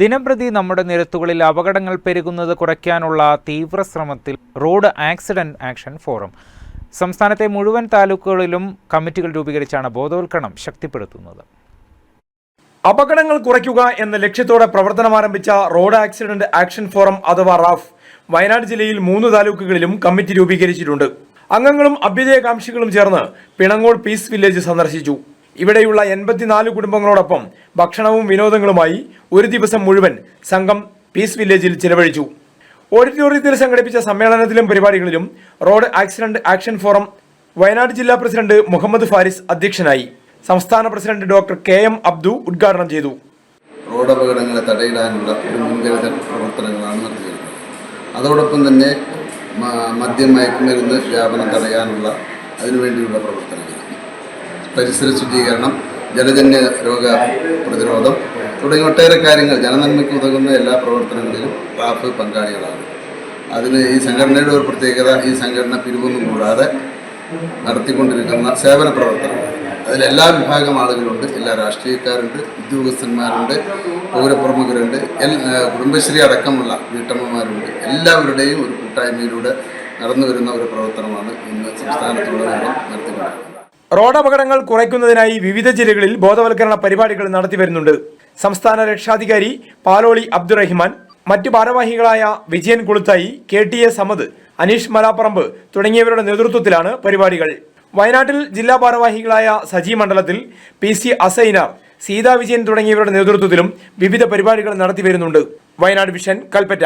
ദിനംപ്രതി നമ്മുടെ നിരത്തുകളിൽ അപകടങ്ങൾ പെരുകുന്നത് കുറയ്ക്കാനുള്ള തീവ്ര ശ്രമത്തിൽ റോഡ് ആക്സിഡന്റ് ആക്ഷൻ ഫോറം. സംസ്ഥാനത്തെ മുഴുവൻ താലൂക്കുകളിലും കമ്മിറ്റികൾ രൂപീകരിച്ചാണ് ബോധവൽക്കരണം ശക്തിപ്പെടുത്തുന്നത്. അപകടങ്ങൾ കുറയ്ക്കുക എന്ന ലക്ഷ്യത്തോടെ പ്രവർത്തനം ആരംഭിച്ച റോഡ് ആക്സിഡന്റ് ആക്ഷൻ ഫോറം അഥവാ റാഫ് വയനാട് ജില്ലയിൽ മൂന്ന് താലൂക്കുകളിലും കമ്മിറ്റി രൂപീകരിച്ചിട്ടുണ്ട്. അംഗങ്ങളും അഭ്യുദയകാംക്ഷികളും ചേർന്ന് പിണങ്ങോൾ പീസ് വില്ലേജ് സന്ദർശിച്ചു. ഇവിടെയുള്ള എൺപത്തിനാല് കുടുംബങ്ങളോടൊപ്പം ഭക്ഷണവും വിനോദങ്ങളുമായി ഒരു ദിവസം മുഴുവൻ സംഘം പീസ് വില്ലേജിൽ ചിലവഴിച്ചു. ഓഡിറ്റോറിയത്തിൽ സംഘടിപ്പിച്ച സമ്മേളനത്തിലും പരിപാടികളിലും road accident action forum Wayanad ജില്ലാ പ്രസിഡന്റ് മുഹമ്മദ് ഫാരിസ് അധ്യക്ഷനായി സംസ്ഥാന president doctor K M Abdu ഉദ്ഘാടനം ചെയ്തു. റോഡ് അപകടങ്ങളെ തടയിടാനുള്ള ഒരു മുൻകരുതൽ പ്രവർത്തനങ്ങളാണ് നടത്തിയിരുന്നത്. അതോടൊപ്പം തന്നെ മദ്യം മയക്കുമരുന്ന് വ്യാപനം തടയാനുള്ള അതിനുവേണ്ടിയുള്ള പ്രവർത്തനങ്ങൾ. പരിസര ശുചീകരണം ജലജന്യ രോഗ പ്രതിരോധം തുടങ്ങിയ ഒട്ടേറെ കാര്യങ്ങൾ ജനനന്മയ്ക്ക് ഉതകുന്ന എല്ലാ പ്രവർത്തനങ്ങളിലും റാഫ് പങ്കാളികളാണ്. അതിന് ഈ സംഘടനയുടെ ഒരു പ്രത്യേകത ഈ സംഘടന പിരിവൊന്നും കൂടാതെ നടത്തിക്കൊണ്ടിരിക്കുന്ന സേവന പ്രവർത്തനം അതിലെല്ലാ വിഭാഗം ആളുകളുണ്ട് എല്ലാ രാഷ്ട്രീയക്കാരുണ്ട് ഉദ്യോഗസ്ഥന്മാരുണ്ട് പൗരപ്രമുഖരുണ്ട് എൽ കുടുംബശ്രീ അടക്കമുള്ള വീട്ടമ്മമാരുണ്ട്. എല്ലാവരുടെയും ഒരു കൂട്ടായ്മയിലൂടെ നടന്നു വരുന്ന ഒരു പ്രവർത്തനമാണ് ഇന്ന് സംസ്ഥാനത്തുടനീളം നടത്തിക്കൊണ്ടിരിക്കുന്നത്. റോഡ് അപകടങ്ങൾ കുറയ്ക്കുന്നതിനായി വിവിധ ജില്ലകളിൽ ബോധവൽക്കരണ പരിപാടികൾ നടത്തി വരുന്നുണ്ട്. സംസ്ഥാന രക്ഷാധികാരി പാലോളി അബ്ദുറഹിമാൻ മറ്റു ഭാരവാഹികളായ Vijayan Kuluthayi K T A Samad Aneesh Malaparamba തുടങ്ങിയവരുടെ നേതൃത്വത്തിലാണ് പരിപാടികൾ. വയനാട്ടിൽ ജില്ലാ ഭാരവാഹികളായ സജി മണ്ഡലത്തിൽ പി സി അസൈനാർ സീതാ വിജയൻ തുടങ്ങിയവരുടെ നേതൃത്വത്തിലും വിവിധ പരിപാടികൾ നടത്തി വരുന്നുണ്ട്. വയനാട് വിഷൻ കൽപ്പറ്റ.